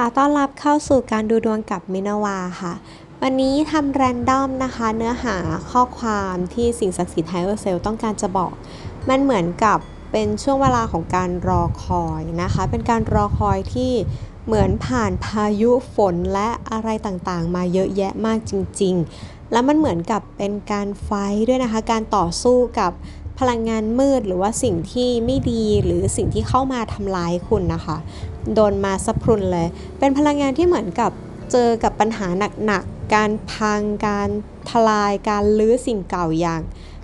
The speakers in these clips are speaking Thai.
คะต้อนรับเข้าสู่การดูดวงกับมินาวาค่ะ วันนี้ทำแรนดอมนะคะ เนื้อหาข้อความที่สิ่งศักดิ์สิทธิ์ไฮเออร์เซลต้องการจะบอก มันเหมือนกับเป็นช่วงเวลาของการรอคอยนะคะ เป็นการรอคอยที่เหมือนผ่านพายุฝนและอะไรต่างๆ มาเยอะแยะมากจริง ๆ แล้วมันเหมือนกับเป็นการไฟด้วยนะคะ การต่อสู้กับพลังงานมืดหรือว่าสิ่งที่ไม่ดีหรือสิ่งที่เข้ามาทำร้ายคุณนะคะ โดนมาสะพรุนเลย เป็นพลังงานที่เหมือนกับเจอกับปัญหาหนักๆ การพัง การทลาย การลื้อสิ่งเก่าอย่าง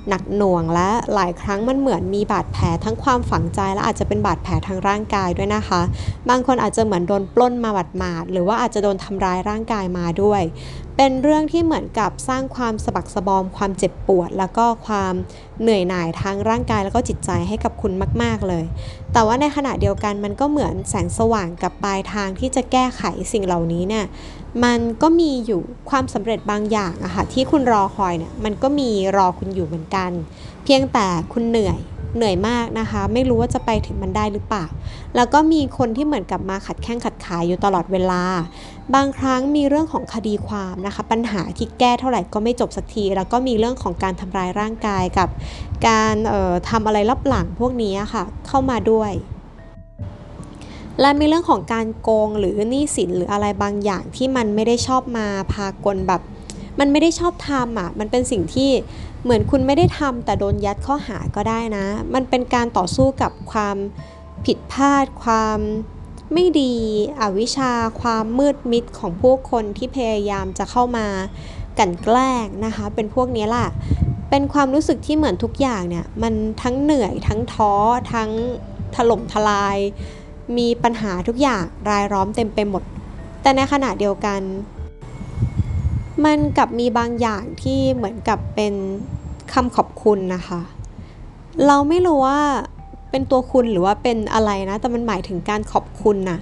หนักหน่วงและหลายครั้งมันเหมือนมีบาดแผลทั้งความฝังใจและอาจจะเป็นบาดแผลทางร่างกายด้วยนะคะ บางคนอาจจะเหมือนโดนปล้นมาบาดหมาดหรือว่าอาจจะโดนทำร้ายร่างกายมาด้วย เป็นเรื่องที่เหมือนกับสร้างความสะบักสะบอม ความเจ็บปวด แล้วก็ความเหนื่อยหน่ายทางร่างกายแล้วก็จิตใจให้กับคุณมาก ๆเลย แต่ว่าในขณะเดียวกันมันก็เหมือนแสงสว่างกับปลายทางที่จะแก้ไขสิ่งเหล่านี้เนี่ยมันก็มีอยู่ความสำเร็จบางอย่างอะค่ะที่คุณรอคอยเนี่ยมันก็มีรอคุณอยู่เหมือนกัน เพียงแต่คุณเหนื่อย เหนื่อยมากนะคะ ไม่รู้ว่าจะไปถึงมันได้หรือเปล่า แล้วก็มีคนที่เหมือนกับมาขัดแข้งขัดขาอยู่ตลอดเวลา บางครั้งมีเรื่องของคดีความนะคะ ปัญหาที่แก้เท่าไหร่ก็ไม่จบสักที แล้วก็มีเรื่องของการทำร้ายร่างกายกับ การออทำอะไรลับหลังพวกนี้ค่ะ เข้ามาด้วยและมีเรื่องของการโกงหรือหนี้สินหรืออะไรบางอย่างที่มันไม่ได้ชอบมาพากลแบบ มันไม่ได้ชอบทำอะ มันเป็นสิ่งที่เหมือนคุณไม่ได้ทำแต่โดนยัดข้อหาก็ได้นะ มันเป็นการต่อสู้กับความผิดพลาด ความไม่ดีอวิชชา ความมืดมิดของผู้คนที่พยายามจะเข้ามากันแกล้งนะคะ เป็นพวกนี้แหละเป็นความรู้สึกที่เหมือนทุกอย่างเนี่ย มันทั้งเหนื่อยทั้งท้อทั้งถล่มทลาย มีปัญหาทุกอย่างรายล้อมเต็มไปหมด แต่ในขณะเดียวกัน มันกลับมีบางอย่างที่เหมือนกับเป็นคำขอบคุณนะคะ เราไม่รู้ว่าเป็นตัวคุณหรือว่าเป็นอะไรนะ แต่มันหมายถึงการขอบคุณนะ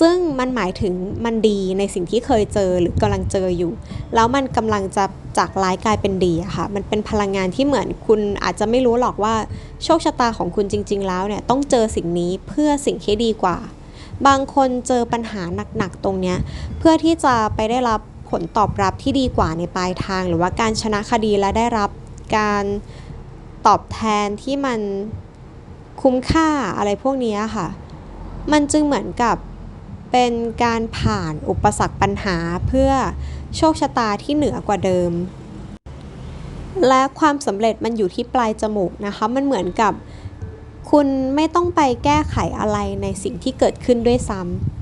ซึ่งมันหมายถึงมันดีในสิ่งที่เคยเจอหรือกำลังเจออยู่ แล้วมันกำลังจะจากร้ายกลายเป็นดีอะค่ะ มันเป็นพลังงานที่เหมือนคุณอาจจะไม่รู้หรอกว่าโชคชะตาของคุณจริง ๆ แล้วเนี่ยต้องเจอสิ่งนี้เพื่อสิ่งที่ดีกว่า บางคนเจอปัญหาหนักๆตรงเนี้ยเพื่อที่จะไปได้รับ ผลตอบรับที่ดีกว่าในปลายทาง หรือว่าการชนะคดีและได้รับการตอบแทนที่มันคุ้มค่าอะไรพวกนี้ค่ะ มันจึงเหมือนกับเป็นการผ่านอุปสรรคปัญหาเพื่อโชคชะตาที่เหนือกว่าเดิม และความสำเร็จมันอยู่ที่ปลายจมูกนะคะ มันเหมือนกับ คุณไม่ต้องไปแก้ไขอะไรในสิ่งที่เกิดขึ้นด้วยซ้ำ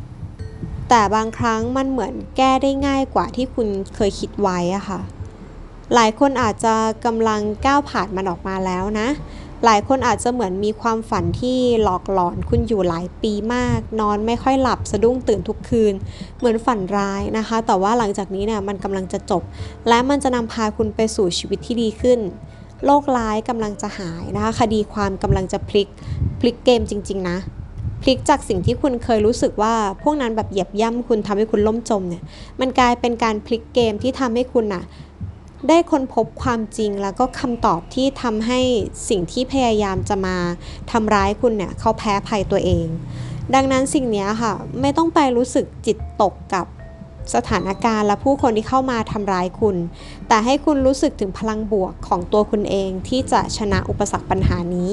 แต่บางครั้งมันเหมือนแก้ได้ง่ายกว่าที่คุณเคยคิดไว้อะค่ะ หลายคนอาจจะกำลังก้าวผ่านมันออกมาแล้วนะ หลายคนอาจจะเหมือนมีความฝันที่หลอกหลอนคุณอยู่หลายปีมาก นอนไม่ค่อยหลับสะดุ้งตื่นทุกคืน เหมือนฝันร้ายนะคะ แต่ว่าหลังจากนี้เนี่ยมันกำลังจะจบ และมันจะนำพาคุณไปสู่ชีวิตที่ดีขึ้นโรคร้ายกำลังจะหายนะคะ คดีความกำลังจะพลิกพลิกเกมจริง ๆ นะ พลิกจากสิ่งที่คุณเคยรู้สึกว่าพวกนั้นแบบเหยียบย่ำคุณทำให้คุณล่มจมเนี่ย มันกลายเป็นการพลิกเกมที่ทำให้คุณน่ะได้ค้นพบความจริงแล้วก็คำตอบที่ทำให้สิ่งที่พยายามจะมาทำร้ายคุณเนี่ยเขาแพ้ภัยตัวเอง ดังนั้นสิ่งนี้ค่ะ ไม่ต้องไปรู้สึกจิตตกกับสถานการณ์และผู้คนที่เข้ามาทำร้ายคุณ แต่ให้คุณรู้สึกถึงพลังบวกของตัวคุณเองที่จะชนะอุปสรรคปัญหานี้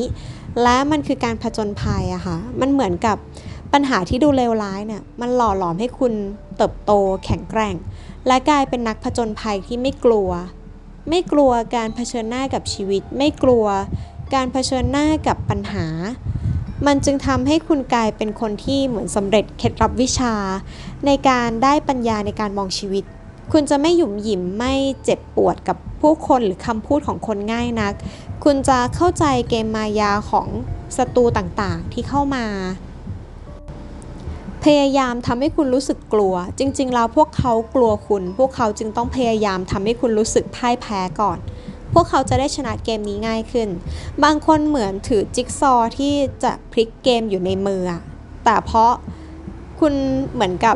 และมันคือการผจญภัยอะค่ะ มันเหมือนกับปัญหาที่ดูเลวร้ายเนี่ย มันหล่อหลอมให้คุณเติบโตแข็งแกร่ง และกลายเป็นนักผจญภัยที่ไม่กลัว ไม่กลัวการเผชิญหน้ากับชีวิต ไม่กลัวการเผชิญหน้ากับปัญหา มันจึงทำให้คุณกลายเป็นคนที่เหมือนสำเร็จเคล็ดลับวิชา ในการได้ปัญญาในการมองชีวิต คุณจะไม่หยุมหยิมไม่เจ็บปวดกับ ผู้คนหรือคำพูดของคนง่ายนัก คุณจะเข้าใจเกมมายาของศัตรูต่างๆที่เข้ามา พยายามทำให้คุณรู้สึกกลัว จริง ๆ แล้วพวกเขากลัวคุณ พวกเขาจึงต้องพยายามทำให้คุณรู้สึกพ่ายแพ้ก่อนพวกเขาจะได้ชนะเกมนี้ง่ายขึ้น บางคนเหมือนถือจิ๊กซอว์ที่จะพลิกเกมอยู่ในมือ แต่เพราะคุณเหมือนกับ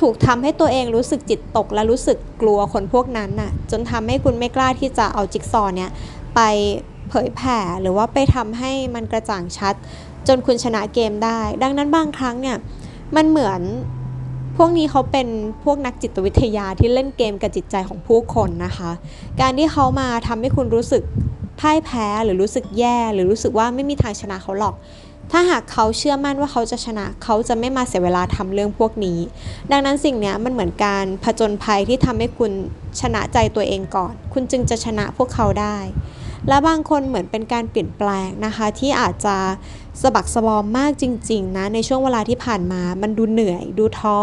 ถูกทำให้ตัวเองรู้สึกจิตตกและรู้สึกกลัวคนพวกนั้นน่ะจนทำให้คุณไม่กล้าที่จะเอาจิ๊กซอว์เนี้ยไปเผยแผ่หรือว่าไปทำให้มันกระจ่างชัด จนคุณชนะเกมได้ ดังนั้นบางครั้งเนี่ยมันเหมือนพวกนี้เขาเป็นพวกนักจิตวิทยาที่เล่นเกมกับจิตใจของผู้คนนะคะ การที่เขามาทำให้คุณรู้สึกพ่ายแพ้หรือรู้สึกแย่ หรือรู้สึกว่าไม่มีทางชนะเขาหรอก ถ้าหากเขาเชื่อมั่นว่าเขาจะชนะ เขาจะไม่มาเสียเวลาทำเรื่องพวกนี้ ดังนั้นสิ่งนี้มันเหมือนการผจญภัยที่ทำให้คุณชนะใจตัวเองก่อน คุณจึงจะชนะพวกเขาได้ และบางคนเหมือนเป็นการเปลี่ยนแปลงนะคะ ที่อาจจะสะบักสะบอมมากจริง ๆ นะในช่วงเวลาที่ผ่านมา มันดูเหนื่อย ดูท้อ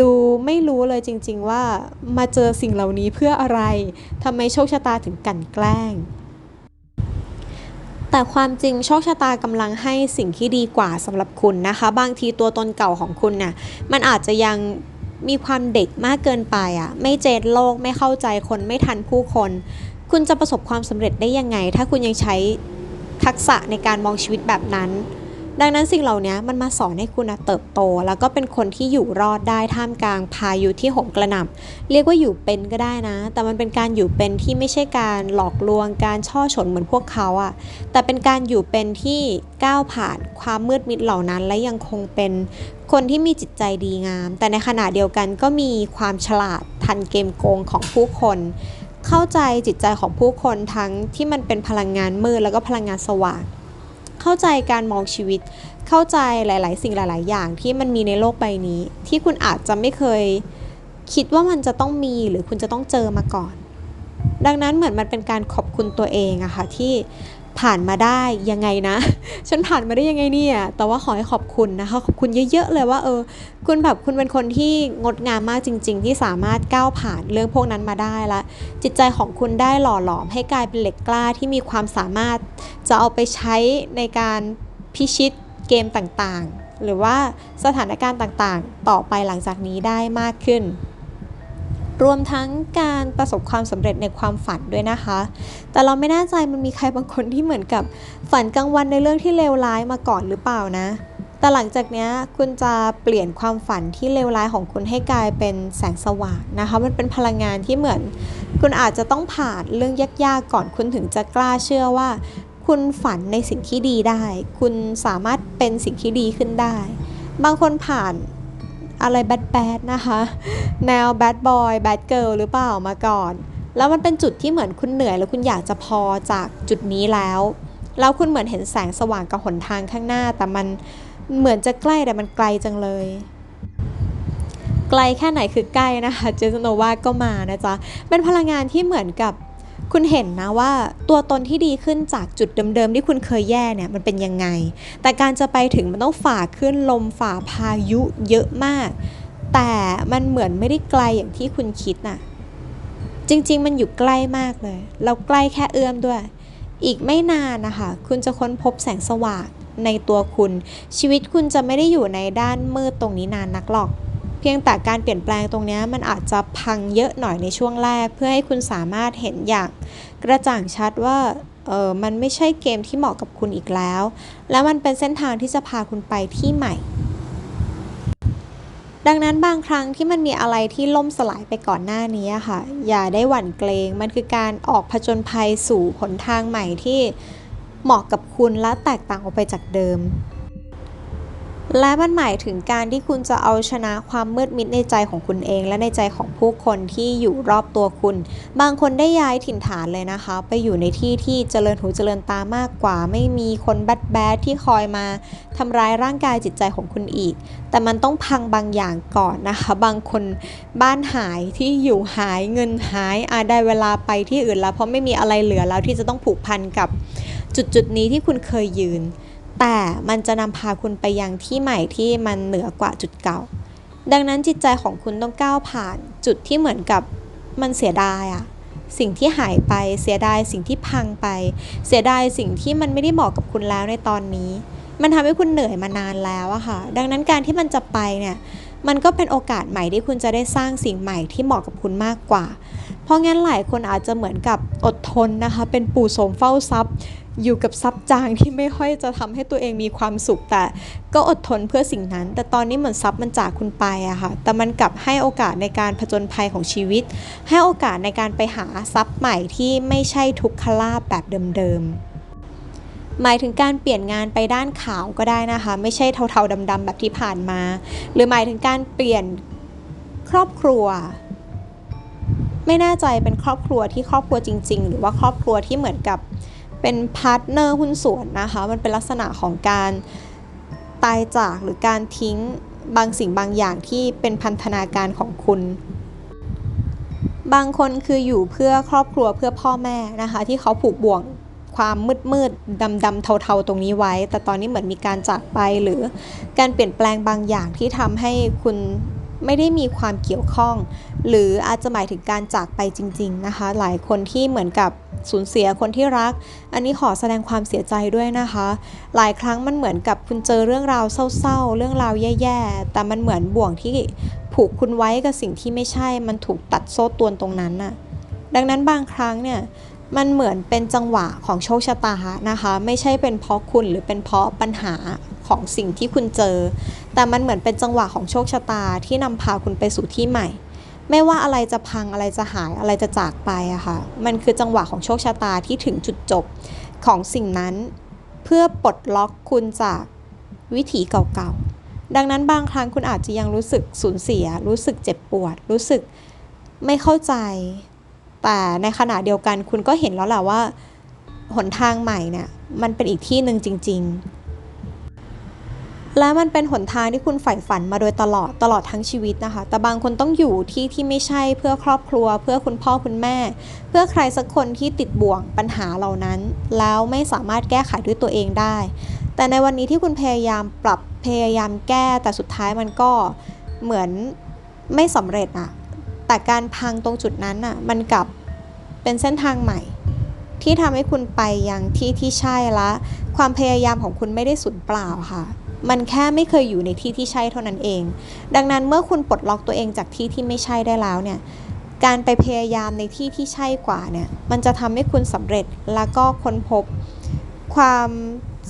ดูไม่รู้เลยจริง ๆ ว่ามาเจอสิ่งเหล่านี้เพื่ออะไรทำไมโชคชะตาถึงกันแกล้ง แต่ความจริงโชคชะตากำลังให้สิ่งที่ดีกว่าสำหรับคุณนะคะ บางทีตัวตนเก่าของคุณเนี่ยมันอาจจะยังมีความเด็กมากเกินไปอะ่ะ ไม่เจนโลกไม่เข้าใจคนไม่ทันผู้คน คุณจะประสบความสำเร็จได้ยังไง ถ้าคุณยังใช้ทักษะในการมองชีวิตแบบนั้น ดังนั้นสิ่งเหล่านี้มันมาสอนให้คุณเติบโต แล้วก็เป็นคนที่อยู่รอดได้ท่ามกลางพายุที่โหมกระหน่ำเรียกว่าอยู่เป็นก็ได้นะ แต่มันเป็นการอยู่เป็นที่ไม่ใช่การหลอกลวงการช่อฉนเหมือนพวกเขาอะแต่เป็นการอยู่เป็นที่ก้าวผ่านความมืดมิดเหล่านั้น และยังคงเป็นคนที่มีจิตใจดีงาม แต่ในขณะเดียวกันก็มีความฉลาดทันเกมโกงของผู้คนเข้าใจจิตใจของผู้คนทั้งที่มันเป็นพลังงานมืดแล้วก็พลังงานสว่าง เข้าใจการมองชีวิต เข้าใจหลาย ๆ สิ่งหลาย ๆ อย่างที่มันมีในโลกใบนี้ ที่คุณอาจจะไม่เคยคิดว่ามันจะต้องมีหรือคุณจะต้องเจอมาก่อน ดังนั้นเหมือนมันเป็นการขอบคุณตัวเองอะค่ะที่ ผ่านมาได้ยังไงนะ ฉันผ่านมาได้ยังไงเนี่ย แต่ว่าขอให้ขอบคุณนะคะขอบคุณเยอะๆเลยว่าเออ คุณแบบคุณเป็นคนที่งดงามมากจริง ๆ ที่สามารถก้าวผ่านเรื่องพวกนั้นมาได้ละ จิตใจของคุณได้หล่อหลอมให้กลายเป็นเหล็กกล้าที่มีความสามารถ จะเอาไปใช้ในการพิชิตเกมต่างๆ หรือว่าสถานการณ์ต่างๆ ต่อไปหลังจากนี้ได้มากขึ้น รวมทั้งการประสบความสำเร็จในความฝันด้วยนะคะ แต่เราไม่แน่ใจมันมีใครบางคนที่เหมือนกับฝันกลางวันในเรื่องที่เลวร้ายมาก่อนหรือเปล่านะ แต่หลังจากนี้คุณจะเปลี่ยนความฝันที่เลวร้ายของคุณให้กลายเป็นแสงสว่างนะคะ มันเป็นพลังงานที่เหมือน คุณอาจจะต้องผ่านเรื่องยากๆก่อนคุณถึงจะกล้าเชื่อว่า คุณฝันในสิ่งที่ดีได้ คุณสามารถเป็นสิ่งที่ดีขึ้นได้ บางคนผ่าน อะไรแบดแบดนะคะ แนวแบดบอยแบดเกิลหรือเปล่ามาก่อน แล้วมันเป็นจุดที่เหมือนคุณเหนื่อย แล้วคุณอยากจะพอจากจุดนี้แล้ว แล้วคุณเหมือนเห็นแสงสว่างกับหนทางข้างหน้า แต่มันเหมือนจะใกล้แต่มันไกลจังเลย ไกลแค่ไหนคือใกล้นะคะ เจสโนวาก็มานะจ๊ะ เป็นพลังงานที่เหมือนกับ คุณเห็นนะว่าตัวตนที่ดีขึ้นจากจุดเดิมๆที่คุณเคยแย่เนี่ยมันเป็นยังไง แต่การจะไปถึงมันต้องฝ่าขึ้นลมฝ่าพายุเยอะมาก แต่มันเหมือนไม่ได้ไกลอย่างที่คุณคิดน่ะ จริงๆ มันอยู่ใกล้มากเลย เราใกล้แค่เอื้อมด้วย อีกไม่นานนะคะ คุณจะค้นพบแสงสว่างในตัวคุณ ชีวิตคุณจะไม่ได้อยู่ในด้านมืดตรงนี้นานนักหรอก เพียงแต่การเปลี่ยนแปลงตรงนี้มันอาจจะพังเยอะหน่อยในช่วงแรก เพื่อให้คุณสามารถเห็นอย่างกระจ่างชัดว่าเออมันไม่ใช่เกมที่เหมาะกับคุณอีกแล้ว แล้วมันเป็นเส้นทางที่จะพาคุณไปที่ใหม่ ดังนั้นบางครั้งที่มันมีอะไรที่ล่มสลายไปก่อนหน้านี้ค่ะ อย่าได้หวั่นเกรงมันคือการออกผจญภัยสู่หนทางใหม่ที่เหมาะกับคุณและแตกต่างออกไปจากเดิม และมันหมายถึงการที่คุณจะเอาชนะความมืดมิดในใจของคุณเอง และในใจของผู้คนที่อยู่รอบตัวคุณ บางคนได้ย้ายถิ่นฐานเลยนะคะ ไปอยู่ในที่ที่เจริญหูเจริญตามากกว่า ไม่มีคนแบดแบดที่คอยมาทำร้ายร่างกายจิตใจของคุณอีก แต่มันต้องพังบางอย่างก่อนนะคะ บางคนบ้านหายที่อยู่หายเงินหายอาได้เวลาไปที่อื่นแล้ว เพราะไม่มีอะไรเหลือแล้วที่จะต้องผูกพันกับจุดจุดๆนี้ที่คุณเคยยืน แต่มันจะนำพาคุณไปยังที่ใหม่ที่มันเหนือกว่าจุดเก่า ดังนั้นจิตใจของคุณต้องก้าวผ่านจุดที่เหมือนกับมันเสียดายอะสิ่งที่หายไปเสียดายสิ่งที่พังไป เสียดายสิ่งที่มันไม่ได้เหมาะกับคุณแล้วในตอนนี้ มันทำให้คุณเหนื่อยมานานแล้วอะค่ะ ดังนั้นการที่มันจะไปเนี่ย มันก็เป็นโอกาสใหม่ที่คุณจะได้สร้างสิ่งใหม่ที่เหมาะกับคุณมากกว่า เพราะงั้นหลายคนอาจจะเหมือนกับอดทนนะคะ เป็นปู่โสมเฝ้าทรัพย์ อยู่กับซับจางที่ไม่ค่อยจะทำให้ตัวเองมีความสุข แต่ก็อดทนเพื่อสิ่งนั้น แต่ตอนนี้เหมือนซับมันจากคุณไปอะค่ะ แต่มันกลับให้โอกาสในการผจญภัยของชีวิต ให้โอกาสในการไปหาทรัพย์ใหม่ที่ไม่ใช่ทุกขลาบแบบเดิมๆหมายถึงการเปลี่ยนงานไปด้านขาวก็ได้นะคะ ไม่ใช่เทาๆดำๆแบบที่ผ่านมา หรือหมายถึงการเปลี่ยนครอบครัว ไม่แน่ใจเป็นครอบครัวที่ครอบครัวจริง ๆ หรือว่าครอบครัวที่เหมือนกับ เป็นพาร์ทเนอร์หุ้นส่วนนะคะ มันเป็นลักษณะของการตายจากหรือการทิ้งบางสิ่งบางอย่างที่เป็นพันธนาการของคุณ บางคนคืออยู่เพื่อครอบครัวเพื่อพ่อแม่นะคะ ที่เขาผูกบ่วงความมืดมืดดำดำเทาๆตรงนี้ไว้ แต่ตอนนี้เหมือนมีการจากไปหรือการเปลี่ยนแปลงบางอย่างที่ทำให้คุณ ไม่ได้มีความเกี่ยวข้อง หรืออาจจะหมายถึงการจากไปจริง ๆนะคะ หลายคนที่เหมือนกับสูญเสียคนที่รัก อันนี้ขอแสดงความเสียใจด้วยนะคะ หลายครั้งมันเหมือนกับคุณเจอเรื่องราวเศร้าๆ เรื่องราวแย่ๆ แต่มันเหมือนบ่วงที่ผูกคุณไว้กับสิ่งที่ไม่ใช่ มันถูกตัดโซ่ตวนตรงนั้นน่ะ ดังนั้นบางครั้งเนี่ยมันเหมือนเป็นจังหวะของโชคชะตานะคะ ไม่ใช่เป็นเพราะคุณหรือเป็นเพราะปัญหา ของสิ่งที่คุณเจอ แต่มันเหมือนเป็นจังหวะของโชคชะตาที่นำพาคุณไปสู่ที่ใหม่ ไม่ว่าอะไรจะพังอะไรจะหายอะไรจะจากไปอะค่ะ มันคือจังหวะของโชคชะตาที่ถึงจุดจบของสิ่งนั้น เพื่อปลดล็อกคุณจากวิถีเก่าๆ ดังนั้นบางครั้งคุณอาจจะยังรู้สึกสูญเสีย รู้สึกเจ็บปวด รู้สึกไม่เข้าใจ แต่ในขณะเดียวกันคุณก็เห็นแล้วแหละว่าหนทางใหม่เนี่ยมันเป็นอีกที่หนึ่งจริง ๆ และมันเป็นหนทางที่คุณใฝ่ฝันมาโดยตลอดตลอดทั้งชีวิตนะคะ แต่บางคนต้องอยู่ที่ที่ไม่ใช่เพื่อครอบครัว เพื่อคุณพ่อคุณแม่ เพื่อใครสักคนที่ติดบ่วงปัญหาเหล่านั้น แล้วไม่สามารถแก้ไขด้วยตัวเองได้ แต่ในวันนี้ที่คุณพยายามปรับพยายามแก้แต่สุดท้ายมันก็เหมือนไม่สำเร็จอะแต่การพังตรงจุดนั้นอะมันกลับเป็นเส้นทางใหม่ ที่ทำให้คุณไปยังที่ที่ใช่ละ ความพยายามของคุณไม่ได้สูญเปล่าค่ะ มันแค่ไม่เคยอยู่ในที่ที่ใช่เท่านั้นเอง ดังนั้นเมื่อคุณปลดล็อกตัวเองจากที่ที่ไม่ใช่ได้แล้วเนี่ย การไปพยายามในที่ที่ใช่กว่าเนี่ย มันจะทำให้คุณสำเร็จแล้วก็ค้นพบความ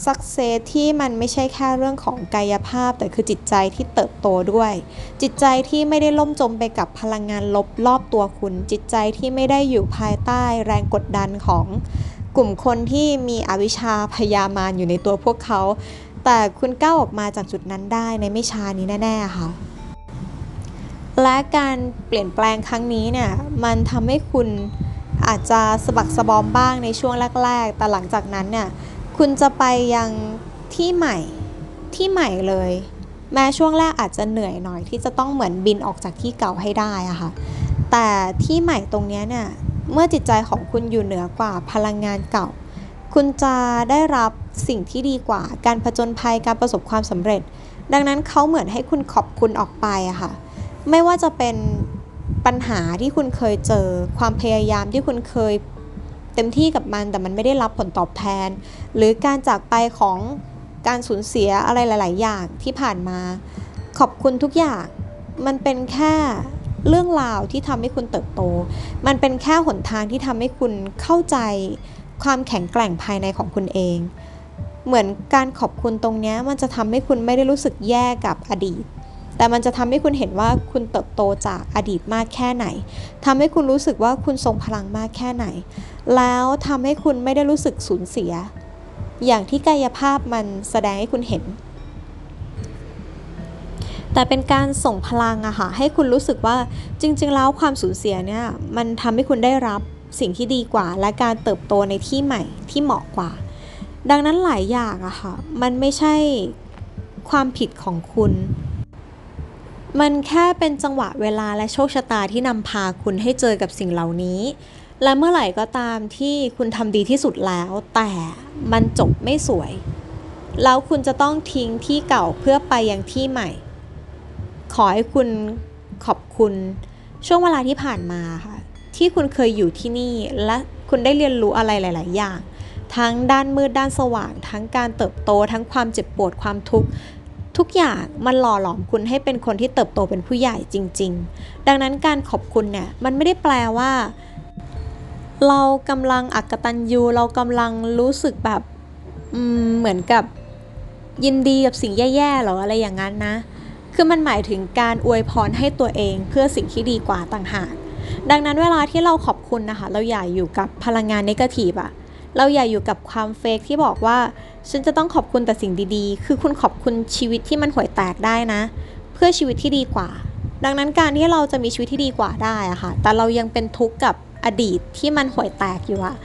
สักเซสที่มันไม่ใช่แค่เรื่องของกายภาพ แต่คือจิตใจที่เติบโตด้วย จิตใจที่ไม่ได้ล่มจมไปกับพลังงานลบรอบตัวคุณ จิตใจที่ไม่ได้อยู่ภายใต้แรงกดดันของกลุ่มคนที่มีอวิชชาพยามารอยู่ในตัวพวกเขา แต่คุณก้าวออกมาจากจุดนั้นได้ในไม่ช้านี้แน่ ๆ ค่ะ และการเปลี่ยนแปลงครั้งนี้เนี่ย มันทำให้คุณอาจจะสะบักสะบอมบ้างในช่วงแรก ๆ แต่หลังจากนั้นเนี่ย คุณจะไปยังที่ใหม่ที่ใหม่เลย แม้ช่วงแรกอาจจะเหนื่อยหน่อย ที่จะต้องเหมือนบินออกจากที่เก่าให้ได้อะค่ะ แต่ที่ใหม่ตรงเนี้ยเนี่ย เมื่อจิตใจของคุณอยู่เหนือกว่าพลังงานเก่า คุณจะได้รับสิ่งที่ดีกว่า การผจญภัยการประสบความสำเร็จ ดังนั้นเขาเหมือนให้คุณขอบคุณออกไปอะค่ะ ไม่ว่าจะเป็นปัญหาที่คุณเคยเจอ ความพยายามที่คุณเคยเต็มที่กับมันแต่มันไม่ได้รับผลตอบแทน หรือการจากไปของการสูญเสียอะไรหลาย ๆ อย่างที่ผ่านมา ขอบคุณทุกอย่าง มันเป็นแค่เรื่องราวที่ทำให้คุณเติบโต มันเป็นแค่หนทางที่ทำให้คุณเข้าใจ ความแข็งแกร่งภายในของคุณเอง เหมือนการขอบคุณตรงนี้มันจะทำให้คุณไม่ได้รู้สึกแย่กับอดีต แต่มันจะทำให้คุณเห็นว่าคุณเติบโตจากอดีตมากแค่ไหนทำให้คุณรู้สึกว่าคุณทรงพลังมากแค่ไหน แล้วทำให้คุณไม่ได้รู้สึกสูญเสีย อย่างที่กายภาพมันแสดงให้คุณเห็นแต่เป็นการส่งพลังอะค่ะให้คุณรู้สึกว่าจริง ๆ แล้วความสูญเสียเนี่ยมันทำให้คุณได้รับ สิ่งที่ดีกว่า และการเติบโตในที่ใหม่ที่เหมาะกว่า ดังนั้นหลายอย่างอะค่ะ มันไม่ใช่ความผิดของคุณ มันแค่เป็นจังหวะเวลาและโชคชะตาที่นำพาคุณให้เจอกับสิ่งเหล่านี้ และเมื่อไหร่ก็ตามที่คุณทำดีที่สุดแล้ว แต่มันจบไม่สวย แล้วคุณจะต้องทิ้งที่เก่าเพื่อไปยังที่ใหม่ ขอให้คุณขอบคุณช่วงเวลาที่ผ่านมาค่ะ ที่คุณเคยอยู่ที่นี่ และคุณได้เรียนรู้อะไรหลาย ๆ อย่าง ทั้งด้านมืดด้านสว่าง ทั้งการเติบโต ทั้งความเจ็บปวดความทุกข์ทุกอย่างมันหล่อหลอมคุณให้เป็นคนที่เติบโตเป็นผู้ใหญ่จริง ๆ ดังนั้นการขอบคุณเนี่ยมันไม่ได้แปลว่า เรากำลังอักตันยูเรากำลังรู้สึกแบบเหมือนกับยินดีกับสิ่งแย่ๆหรออะไรอย่างนั้นนะ คือมันหมายถึงการอวยพรให้ตัวเองเพื่อสิ่งที่ดีกว่าต่างหาก ดังนั้นเวลาที่เราขอบคุณนะคะ เราอย่าอยู่กับพลังงานนกาทีฟอะเราอย่าอยู่กับความเฟกที่บอกว่า ฉันจะต้องขอบคุณแต่สิ่งดีๆ คือคุณขอบคุณชีวิตที่มันห่วยแตกได้นะ เพื่อชีวิตที่ดีกว่า ดังนั้นการที่เราจะมีชีวิตที่ดีกว่าได้อะค่ะ แต่เรายังเป็นทุกข์กับอดีตที่มันห่วยแตกอยู่อะ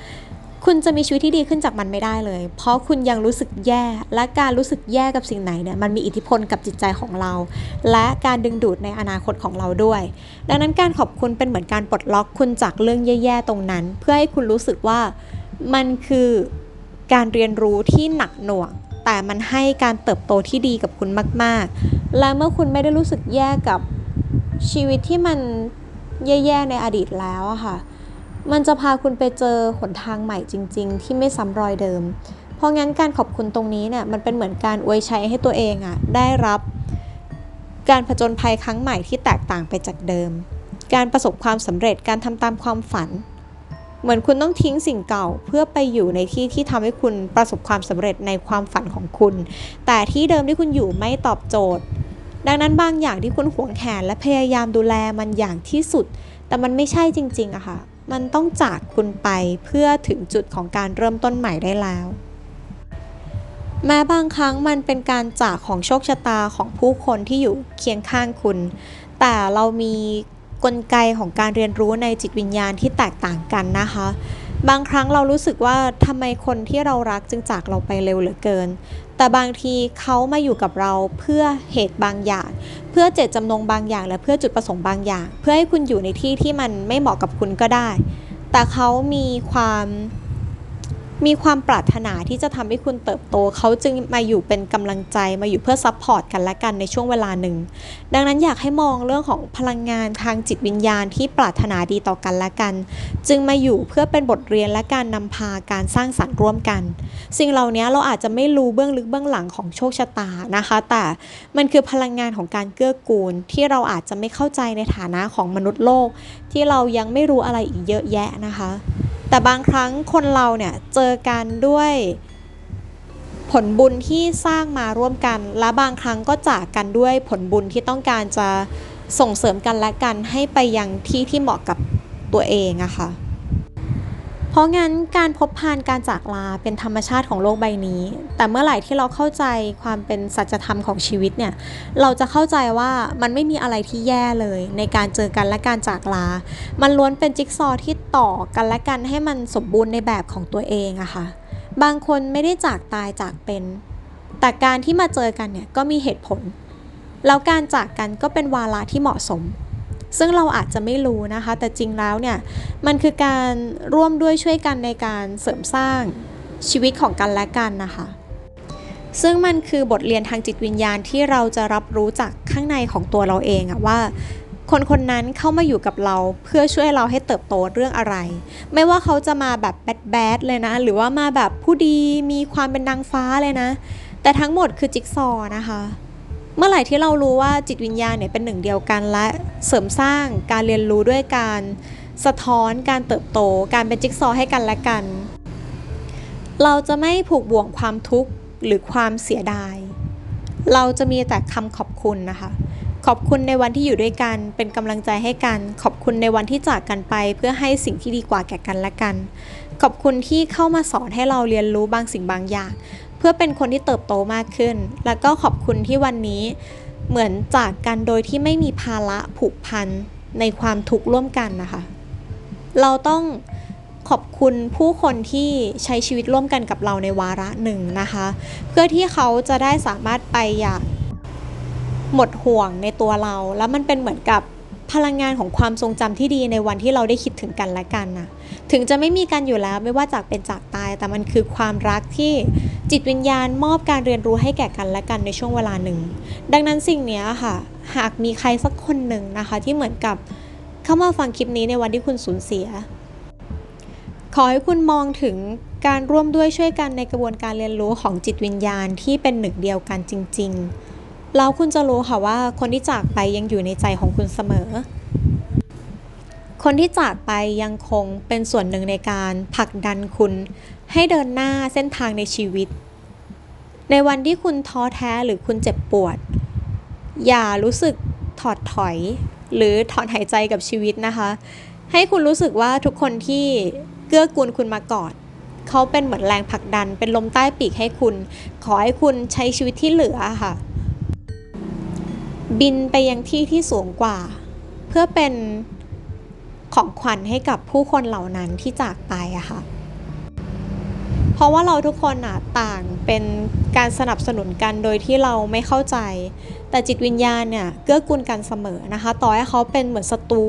คุณจะมีชีวิตที่ดีขึ้นจากมันไม่ได้เลย เพราะคุณยังรู้สึกแย่ และการรู้สึกแย่กับสิ่งไหนเนี่ยมันมีอิทธิพลกับจิตใจของเรา และการดึงดูดในอนาคตของเราด้วย ดังนั้นการขอบคุณเป็นเหมือนการปลดล็อกคุณจากเรื่องแย่ๆตรงนั้น เพื่อให้คุณรู้สึกว่ามันคือการเรียนรู้ที่หนักหน่วง แต่มันให้การเติบโตที่ดีกับคุณมาก ๆ และเมื่อคุณไม่ได้รู้สึกแย่กับชีวิตที่มันแย่ๆในอดีตแล้วอะค่ะ มันจะพาคุณไปเจอหนทางใหม่จริง ๆ ที่ไม่ซ้ำรอยเดิม เพราะงั้นการขอบคุณตรงนี้เนี่ยมันเป็นเหมือนการอวยชัยให้ตัวเองอะได้รับการผจญภัยครั้งใหม่ที่แตกต่างไปจากเดิม การประสบความสำเร็จการทำตามความฝัน เหมือนคุณต้องทิ้งสิ่งเก่าเพื่อไปอยู่ในที่ที่ทำให้คุณประสบความสำเร็จในความฝันของคุณ แต่ที่เดิมที่คุณอยู่ไม่ตอบโจทย์ ดังนั้นบางอย่างที่คุณหวงแหนและพยายามดูแลมันอย่างที่สุด แต่มันไม่ใช่จริงๆอะค่ะ มันต้องจากคุณไปเพื่อถึงจุดของการเริ่มต้นใหม่ได้แล้ว แม้บางครั้งมันเป็นการจากของโชคชะตาของผู้คนที่อยู่เคียงข้างคุณ แต่เรามีกลไกของการเรียนรู้ในจิตวิญญาณที่แตกต่างกันนะคะ บางครั้งเรารู้สึกว่าทำไมคนที่เรารักจึงจากเราไปเร็วเหลือเกิน แต่บางทีเขามาอยู่กับเราเพื่อเหตุบางอย่าง เพื่อเจตจำนงบางอย่าง และเพื่อจุดประสงค์บางอย่าง เพื่อให้คุณอยู่ในที่ที่มันไม่เหมาะกับคุณก็ได้ แต่เขามีความ มีความปรารถนาที่จะทำให้คุณเติบโต เขาจึงมาอยู่เป็นกำลังใจมาอยู่เพื่อซัพพอร์ตกันและกันในช่วงเวลาหนึ่ง ดังนั้นอยากให้มองเรื่องของพลังงานทางจิตวิญญาณที่ปรารถนาดีต่อกันและกัน จึงมาอยู่เพื่อเป็นบทเรียนและการนำพาการสร้างสรรค์ร่วมกัน สิ่งเหล่านี้เราอาจจะไม่รู้เบื้องลึกเบื้องหลังของโชคชะตานะคะ แต่มันคือพลังงานของการเกื้อกูลที่เราอาจจะไม่เข้าใจในฐานะของมนุษย์โลก ที่เรายังไม่รู้อะไรอีกเยอะแยะนะคะ แต่บางครั้งคนเราเนี่ยเจอกันด้วยผลบุญที่สร้างมาร่วมกัน และบางครั้งก็จากกันด้วยผลบุญที่ต้องการจะส่งเสริมกันและกันให้ไปยังที่ที่เหมาะกับตัวเองอะค่ะ เพราะงั้นการพบพานการจากลาเป็นธรรมชาติของโลกใบนี้ แต่เมื่อไหร่ที่เราเข้าใจความเป็นสัจธรรมของชีวิตเนี่ย เราจะเข้าใจว่ามันไม่มีอะไรที่แย่เลย ในการเจอกันและการจากลา มันล้วนเป็นจิ๊กซอว์ที่ต่อกันและกันให้มันสมบูรณ์ในแบบของตัวเองอะค่ะ บางคนไม่ได้จากตายจากเป็น แต่การที่มาเจอกันเนี่ยก็มีเหตุผล แล้วการจากกันก็เป็นวาระที่เหมาะสม ซึ่งเราอาจจะไม่รู้นะคะ แต่จริงแล้วเนี่ยมันคือการร่วมด้วยช่วยกันในการเสริมสร้างชีวิตของกันและกันนะคะ ซึ่งมันคือบทเรียนทางจิตวิญญาณที่เราจะรับรู้จากข้างในของตัวเราเองอะว่าคนคนนั้นเข้ามาอยู่กับเราเพื่อช่วยเราให้เติบโตเรื่องอะไร ไม่ว่าเขาจะมาแบบแบดแบดเลยนะ หรือว่ามาแบบผู้ดีมีความเป็นนางฟ้าเลยนะ แต่ทั้งหมดคือจิ๊กซอว์นะคะ เมื่อไหร่ที่เรารู้ว่าจิตวิญญาณเนี่ยเป็นหนึ่งเดียวกันและเสริมสร้างการเรียนรู้ด้วยการสะท้อนการเติบโต การเป็นจิ๊กซอว์ให้กันและกัน เราจะไม่ผูกบ่วงความทุกข์หรือความเสียดาย เราจะมีแต่คำขอบคุณนะคะ ขอบคุณในวันที่อยู่ด้วยกัน เป็นกำลังใจให้กัน ขอบคุณในวันที่จากกันไป เพื่อให้สิ่งที่ดีกว่าแก่กันและกัน ขอบคุณที่เข้ามาสอนให้เราเรียนรู้บางสิ่งบางอย่าง พื่อเป็นคนที่เติบโตมากขึ้น แล้วก็ขอบคุณที่วันนี้เหมือนจากกันโดยที่ไม่มีภาระผูกพันในความทุกข์ร่วมกันนะคะ เราต้องขอบคุณผู้คนที่ใช้ชีวิตร่วมกันกับเราในวาระหนึ่งนะคะ เพื่อที่เขาจะได้สามารถไปอย่างหมดห่วงในตัวเรา แล้วมันเป็นเหมือนกับ พลังงานของความทรงจำที่ดีในวันที่เราได้คิดถึงกันและกันนะถึงจะไม่มีกันอยู่แล้วไม่ว่าจากเป็นจากตาย แต่มันคือความรักที่จิตวิญญาณมอบการเรียนรู้ให้แก่กันและกันในช่วงเวลาหนึ่ง ดังนั้นสิ่งนี้ค่ะ หากมีใครสักคนหนึ่งนะคะ ที่เหมือนกับเข้ามาฟังคลิปนี้ในวันที่คุณสูญเสีย ขอให้คุณมองถึงการร่วมด้วยช่วยกันในกระบวนการเรียนรู้ของจิตวิญญาณที่เป็นหนึ่งเดียวกันจริง ๆ แล้วคุณจะรู้ค่ะว่าคนที่จากไปยังอยู่ในใจของคุณเสมอ คนที่จากไปยังคงเป็นส่วนหนึ่งในการผลักดันคุณ ให้เดินหน้าเส้นทางในชีวิต ในวันที่คุณท้อแท้หรือคุณเจ็บปวด อย่ารู้สึกถอดถอย หรือถอนหายใจกับชีวิตนะคะ ให้คุณรู้สึกว่าทุกคนที่เกื้อกูลคุณมาก่อนเขาเป็นเหมือนแรงผลักดัน เป็นลมใต้ปีกให้คุณ ขอให้คุณใช้ชีวิตที่เหลือค่ะ บินไปยังที่ที่สูงกว่า เพื่อเป็นของขวัญให้กับผู้คนเหล่านั้นที่จากไปอะค่ะ เพราะว่าเราทุกคนอะต่างเป็นการสนับสนุนกันโดยที่เราไม่เข้าใจ แต่จิตวิญญาณเนี่ยเกื้อกูลกันเสมอนะคะ ต่อให้เขาเป็นเหมือนศัตรู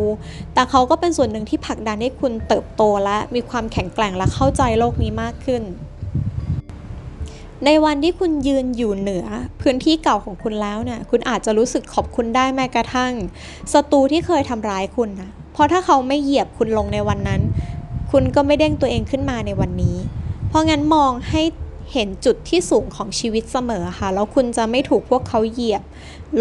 แต่เขาก็เป็นส่วนหนึ่งที่ผลักดันให้คุณเติบโตและมีความแข็งแกร่งและเข้าใจโลกนี้มากขึ้น ในวันที่คุณยืนอยู่เหนือพื้นที่เก่าของคุณแล้วเนี่ยคุณอาจจะรู้สึกขอบคุณได้แม้กระทั่งศัตรูที่เคยทำร้ายคุณนะเพราะถ้าเขาไม่เหยียบคุณลงในวันนั้น คุณก็ไม่เด้งตัวเองขึ้นมาในวันนี้ เพราะงั้นมองให้เห็นจุดที่สูงของชีวิตเสมอค่ะ แล้วคุณจะไม่ถูกพวกเขาเหยียบ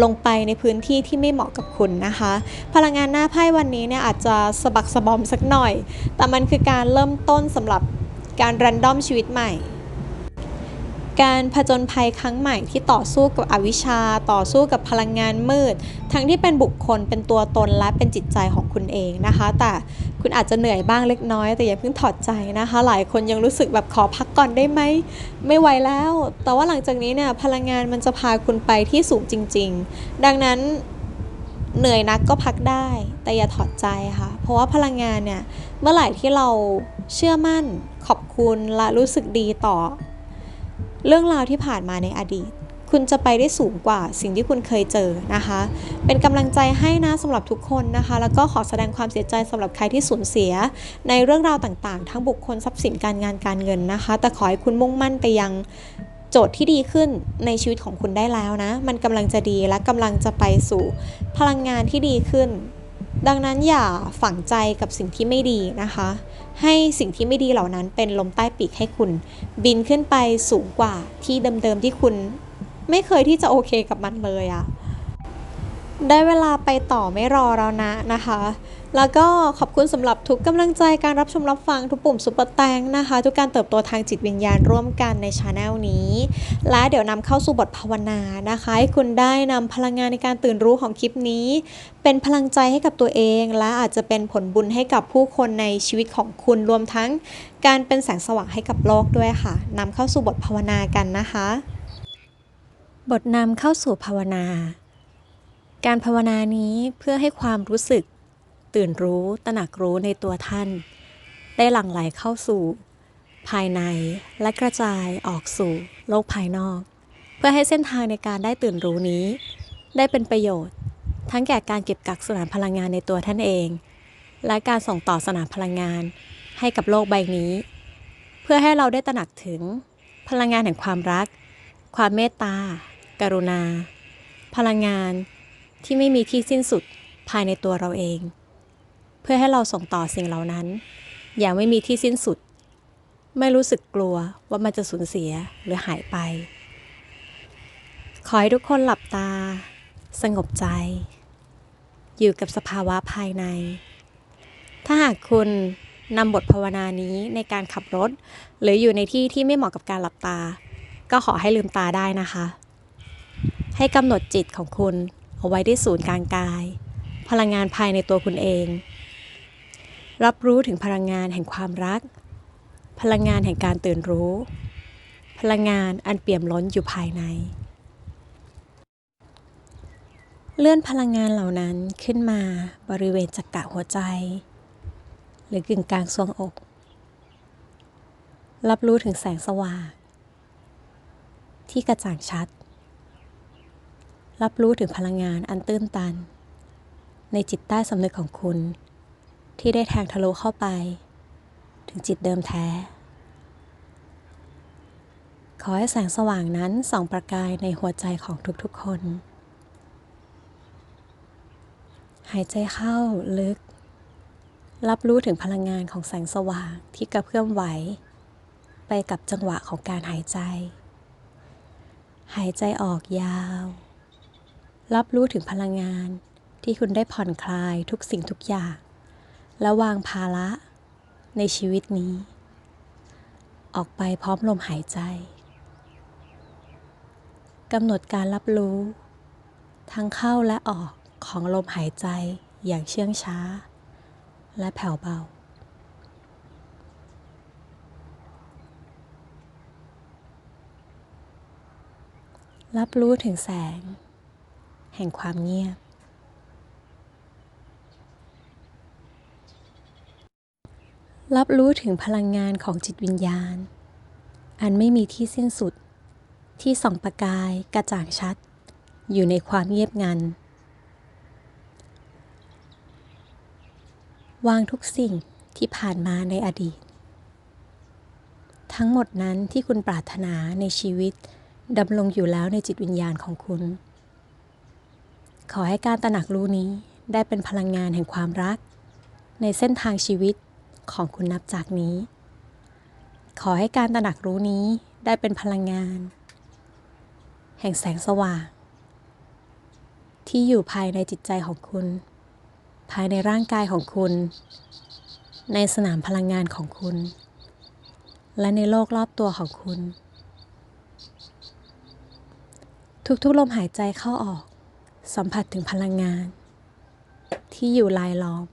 ลงไปในพื้นที่ที่ไม่เหมาะกับคุณนะคะ พลังงานหน้าไพ่วันนี้เนี่ยอาจจะสะบักสะบอมสักหน่อย แต่มันคือการเริ่มต้นสำหรับการรันดอมชีวิตใหม่ การผจญภัยครั้งใหม่ที่ต่อสู้กับอวิชชา ต่อสู้กับพลังงานมืด ทั้งที่เป็นบุคคลเป็นตัวตนและเป็นจิตใจของคุณเองนะคะ แต่คุณอาจจะเหนื่อยบ้างเล็กน้อย แต่อย่าเพิ่งถอดใจนะคะ หลายคนยังรู้สึกแบบขอพักก่อนได้ไหมไม่ไหวแล้ว แต่ว่าหลังจากนี้เนี่ยพลังงานมันจะพาคุณไปที่สูงจริง ๆ ดังนั้นเหนื่อยนักก็พักได้ แต่อย่าถอดใจค่ะ เพราะว่าพลังงานเนี่ยเมื่อไหร่ที่เราเชื่อมั่นขอบคุณและรู้สึกดีต่อ เรื่องราวที่ผ่านมาในอดีต คุณจะไปได้สูงกว่าสิ่งที่คุณเคยเจอนะคะ เป็นกำลังใจให้นะสำหรับทุกคนนะคะ แล้วก็ขอแสดงความเสียใจสำหรับใครที่สูญเสีย ในเรื่องราวต่างๆ ทั้งบุคคลทรัพย์สินการงานการเงินนะคะ แต่ขอให้คุณมุ่งมั่นไปยังโจทย์ที่ดีขึ้นในชีวิตของคุณได้แล้วนะ มันกำลังจะดีและกำลังจะไปสู่พลังงานที่ดีขึ้น ดังนั้นอย่าฝังใจกับสิ่งที่ไม่ดีนะคะ ให้สิ่งที่ไม่ดีเหล่านั้นเป็นลมใต้ปีกให้คุณ บินขึ้นไปสูงกว่าที่เดิมๆที่คุณ ไม่เคยที่จะโอเคกับมันเลยอะได้เวลาไปต่อไม่รอแล้วนะนะคะ แล้วก็ขอบคุณสำหรับทุกกำลังใจการรับชมรับฟังทุกปุ่มซุปเปอร์แตงนะคะ ทุกการเติบโตทางจิตวิญญาณร่วมกันในชาแนลนี้ และเดี๋ยวนำเข้าสู่บทภาวนานะคะให้คุณได้นำพลังงานในการตื่นรู้ของคลิปนี้ เป็นพลังใจให้กับตัวเอง และอาจจะเป็นผลบุญให้กับผู้คนในชีวิตของคุณรวมทั้ง การเป็นแสงสว่างให้กับโลกด้วยค่ะนำเข้าสู่บทภาวนากันนะคะ บทนำเข้าสู่ภาวนา การภาวนานี้เพื่อให้ความรู้สึก ตื่นรู้ตระหนักรู้ในตัวท่าน ได้หลั่งไหลเข้าสู่ ภายในและกระจายออกสู่โลกภายนอก เพื่อให้เส้นทางในการได้ตื่นรู้นี้ ได้เป็นประโยชน์ ทั้งแก่การเก็บกักสนามพลังงานในตัวท่านเอง และการส่งต่อสนามพลังงานให้กับโลกใบนี้ เพื่อให้เราได้ตระหนักถึงพลังงานแห่งความรัก ความเมตตาการุณา พลังงานที่ไม่มีที่สิ้นสุดภายในตัวเราเอง เพื่อให้เราส่งต่อสิ่งเหล่านั้น อย่างไม่มีที่สิ้นสุด ไม่รู้สึกกลัวว่ามันจะสูญเสียหรือหายไป ขอให้ทุกคนหลับตา สงบใจ อยู่กับสภาวะภายใน ถ้าหากคุณนำบทภาวนานี้ในการขับรถ หรืออยู่ในที่ที่ไม่เหมาะกับการหลับตา ก็ขอให้ลืมตาได้นะคะ ให้กำหนดจิตของคุณเอาไว้ที่ศูนย์กลางกาย พลังงานภายในตัวคุณเอง รับรู้ถึงพลังงานแห่งความรัก พลังงานแห่งการตื่นรู้ พลังงานอันเปี่ยมล้นอยู่ภายใน เลื่อนพลังงานเหล่านั้นขึ้นมาบริเวณจักระหัวใจ หรือกึ่งกลางทรวงอก รับรู้ถึงแสงสว่างที่กระจ่างชัด รับรู้ถึงพลังงานอันตื้นตัน ในจิตใต้สำนึกของคุณ ที่ได้แทงทะลุเข้าไป ถึงจิตเดิมแท้ ขอให้แสงสว่างนั้นส่องประกายในหัวใจของทุกๆคน หายใจเข้าลึก รับรู้ถึงพลังงานของแสงสว่างที่กระเพื่อมไหว ไปกับจังหวะของการหายใจ หายใจออกยาว รับรู้ถึงพลังงานที่คุณได้ผ่อนคลายทุกสิ่งทุกอย่าง และวางภาระในชีวิตนี้ ออกไปพร้อมลมหายใจกำหนดการรับรู้ ทั้งเข้าและออกของลมหายใจอย่างเชื่องช้า และแผ่วเบารับรู้ถึงแสง แห่งความเงียบ รับรู้ถึงพลังงานของจิตวิญญาณ อันไม่มีที่สิ้นสุด ที่ส่องประกายกระจ่างชัด อยู่ในความเงียบงัน วางทุกสิ่งที่ผ่านมาในอดีต ทั้งหมดนั้นที่คุณปรารถนาในชีวิตดำรงอยู่แล้วในจิตวิญญาณของคุณ ขอให้การตระหนักรู้นี้ได้เป็นพลังงานแห่งความรัก ในเส้นทางชีวิต ของคุณนับจากนี้ ขอให้การตระหนักรู้นี้ได้เป็นพลังงาน แห่งแสงสว่าง ที่อยู่ภายในจิตใจของคุณ ภายในร่างกายของคุณ ในสนามพลังงานของคุณ และในโลกรอบตัวของคุณ ทุกๆลมหายใจเข้าออก สัมผัสถึงพลังงาน ที่อยู่ลายล้อม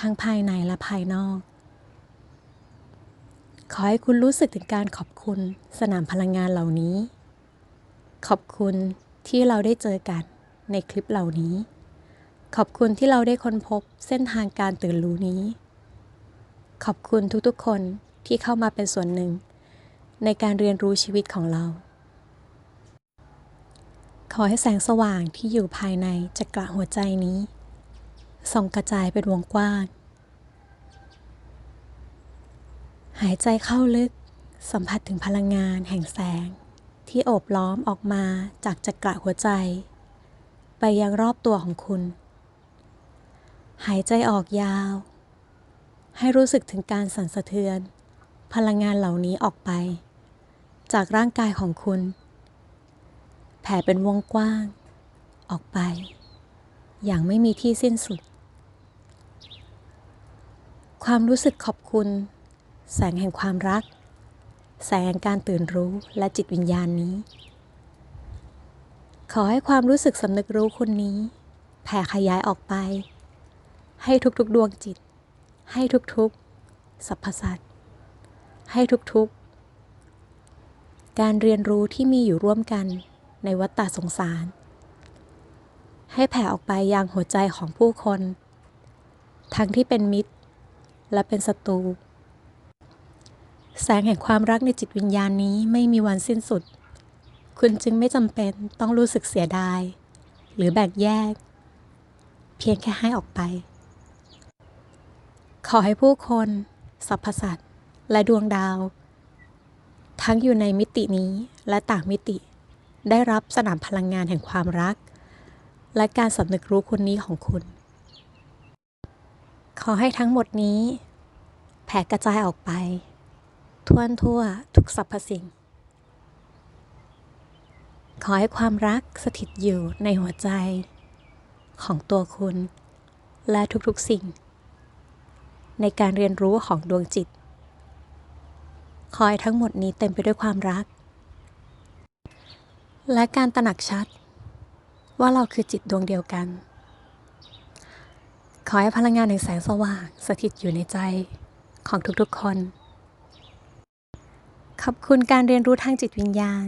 ทั้งภายในและภายนอก ขอให้คุณรู้สึกถึงการขอบคุณสนามพลังงานเหล่านี้ ขอบคุณที่เราได้เจอกันในคลิปเหล่านี้ ขอบคุณที่เราได้ค้นพบเส้นทางการตื่นรู้นี้ ขอบคุณทุกๆคนที่เข้ามาเป็นส่วนหนึ่ง ในการเรียนรู้ชีวิตของเรา ขอให้แสงสว่างที่อยู่ภายในจักระหัวใจนี้ ส่องกระจายเป็นวงกว้าง หายใจเข้าลึก สัมผัสถึงพลังงานแห่งแสง ที่โอบล้อมออกมาจากจักระหัวใจ ไปยังรอบตัวของคุณ หายใจออกยาว ให้รู้สึกถึงการสั่นสะเทือน พลังงานเหล่านี้ออกไป จากร่างกายของคุณ แผ่เป็นวงกว้าง ออกไป อย่างไม่มีที่สิ้นสุด ความรู้สึกขอบคุณ แสงแห่งความรัก แสงแห่งการตื่นรู้และจิตวิญญาณนี้ ขอให้ความรู้สึกสำนึกรู้คุณนี้ แผ่ขยายออกไป ให้ทุกๆดวงจิต ให้ทุกๆสรรพสัตว์ให้ทุกๆ การเรียนรู้ที่มีอยู่ร่วมกันในวัฏฏะสงสาร ให้แผ่ออกไปยังหัวใจของผู้คน ทั้งที่เป็นมิตร และเป็นศัตรู แสงแห่งความรักในจิตวิญญาณนี้ไม่มีวันสิ้นสุด คุณจึงไม่จำเป็นต้องรู้สึกเสียดาย หรือแบ่งแยก เพียงแค่ให้ออกไป ขอให้ผู้คนสรรพสัตว์และดวงดาว ทั้งอยู่ในมิตินี้และต่างมิติ ได้รับสนามพลังงานแห่งความรัก และการสำนึกรู้คนนี้ของคุณ ขอให้ทั้งหมดนี้ แผ่กระจายออกไป ท่วทั่วทุกสรรพสิ่ง ขอให้ความรักสถิตอยู่ในหัวใจ ของตัวคุณ และทุกๆสิ่ง ในการเรียนรู้ของดวงจิต ขอให้ทั้งหมดนี้เต็มไปด้วยความรัก และการตระหนักชัด ว่าเราคือจิตดวงเดียวกัน ขอให้พลังงานแห่งแสงสว่างสถิตอยู่ในใจของทุกๆคน ขอบคุณการเรียนรู้ทางจิตวิญญาณ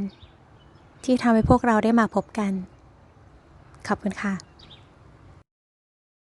ที่ทำให้พวกเราได้มาพบกัน ขอบคุณค่ะ